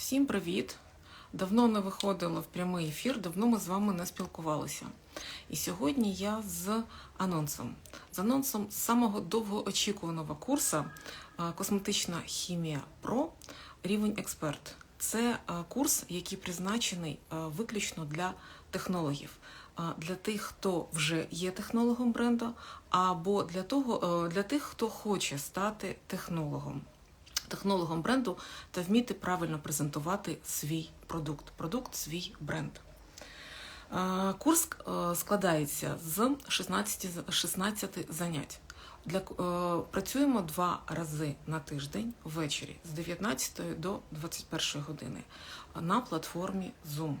Всім привіт! Давно не виходила в прямий ефір, давно ми з вами не спілкувалися. І сьогодні я з анонсом. З анонсом самого довгоочікуваного курсу Косметична хімія Про рівень експерт. Це курс, який призначений виключно для технологів. Для тих, хто вже є технологом бренду, або для того, е, для тих, хто хоче стати технологом технологом бренду та вміти правильно презентувати свій продукт, продукт, свій бренд. Е, Курс е, складається з 16, 16 занять. Для, е, працюємо два рази на тиждень ввечері з 19 до 21 години на платформі Zoom.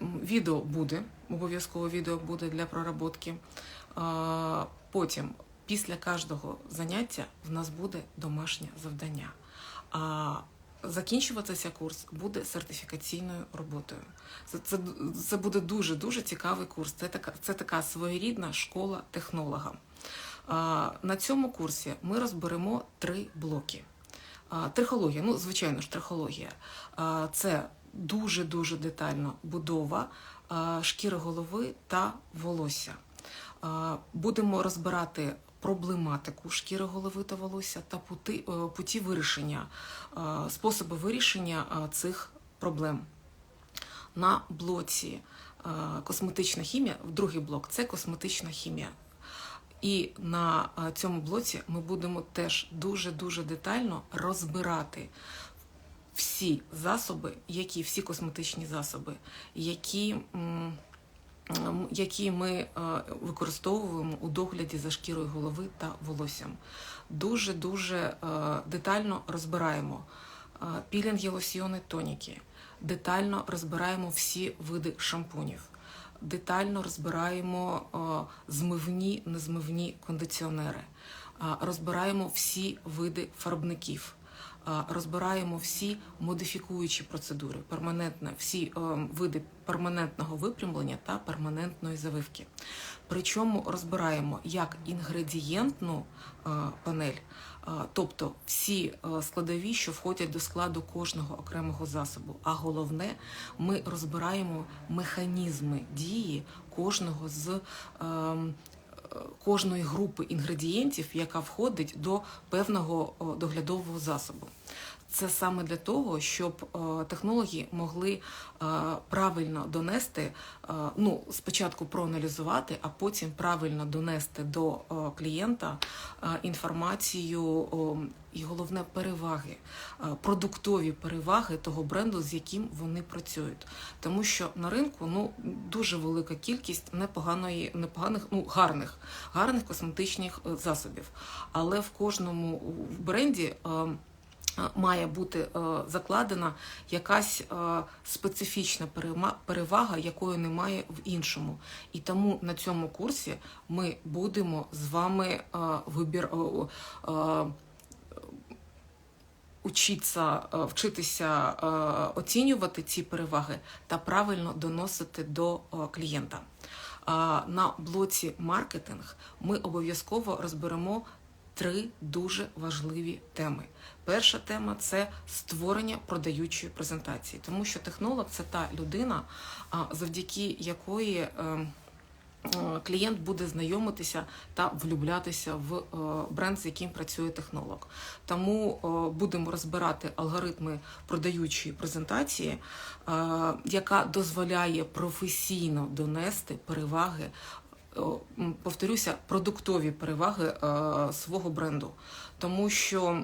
Відео буде, обов'язково відео буде для проработки. Потім, після кожного заняття, в нас буде домашнє завдання. А закінчуватися курс буде сертифікаційною роботою. Це, це, це буде дуже дуже цікавий курс. Це така, це така своєрідна школа технолога. А, На цьому курсі ми розберемо три блоки. А, Трихологія, ну звичайно ж, трихологія. А, Це дуже дуже детальна будова шкіри голови та волосся. Будемо розбирати проблематику шкіри голови та волосся та пути, е, путі вирішення, способи вирішення цих проблем. На блоці косметична хімія, другий блок це косметична хімія. І на цьому блоці ми будемо теж дуже-дуже детально розбирати всі засоби, які всі косметичні засоби, які, які ми е, використовуємо у догляді за шкірою голови та волоссям. Дуже-дуже е, детально розбираємо е, пілінги, лосьйони, тоніки, детально розбираємо всі види шампунів. Детально розбираємо змивні, незмивні кондиціонери, розбираємо всі види фарбників, розбираємо всі модифікуючі процедури, перманентне, всі е, види перманентного випрямлення та перманентної завивки. Причому розбираємо як інгредієнтну е, панель, тобто всі е, складові, що входять до складу кожного окремого засобу. А головне, ми розбираємо механізми дії кожного з ем, кожної групи інгредієнтів, яка входить до певного доглядового засобу. Це саме для того, щоб е, технологи могли е, правильно донести, е, ну спочатку проаналізувати, а потім правильно донести до клієнта інформацію і головне переваги, продуктові переваги того бренду, з яким вони працюють. Тому що на ринку ну дуже велика кількість непоганої, непоганих, ну гарних, гарних косметичних засобів. Але в кожному бренді. Е, Має бути е, закладена якась е, специфічна перевага, якої немає в іншому. І тому на цьому курсі ми будемо з вами вибір. Учитися, е, вчитися оцінювати ці переваги та правильно доносити до клієнта. На блоці маркетинг ми обов'язково розберемо три дуже важливі теми. Перша тема це створення продаючої презентації, тому що технолог це та людина, завдяки якої е, е, клієнт буде знайомитися та влюблятися в е, бренд, з яким працює технолог. Тому будемо розбирати алгоритми продаючої презентації, яка дозволяє професійно донести переваги. М, Повторюся, продуктові переваги е, свого бренду, тому що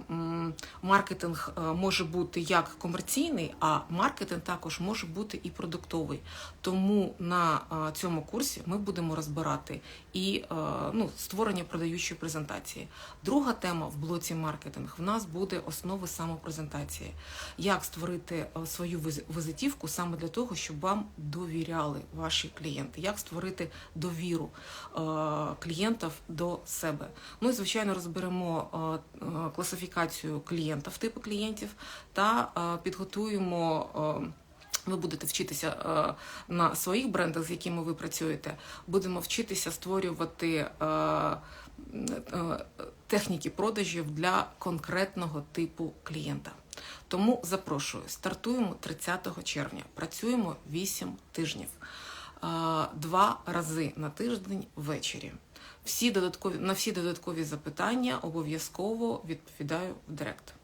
маркетинг е, може бути як комерційний, а маркетинг також може бути і продуктовий. Тому на е, цьому курсі ми будемо розбирати і е, ну, створення продаючої презентації. Друга тема в блоці маркетинг в нас буде основи самопрезентації. Як створити свою виз- візитівку саме для того, щоб вам довіряли ваші клієнти, як створити довіру клієнтів до себе. Ну і звичайно розберемо класифікацію клієнтів, типу клієнтів та е, підготуємо. е, ви будете вчитися е, на своїх брендах, з якими ви працюєте. Будемо вчитися створювати техніки продажів для конкретного типу клієнта. Тому запрошую, стартуємо 30 червня, працюємо 8 тижнів, два рази на тиждень ввечері. Всі додаткові, на всі додаткові запитання обов'язково відповідаю в Директ.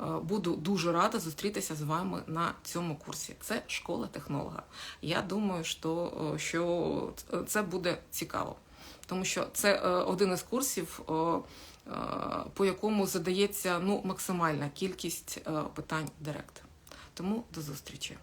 Е, Буду дуже рада зустрітися з вами на цьому курсі. Це школа технолога. Я думаю, що, е, що це буде цікаво, тому що це е, один із курсів, по якому задається ну, максимальна кількість питань Директ. Тому до зустрічі.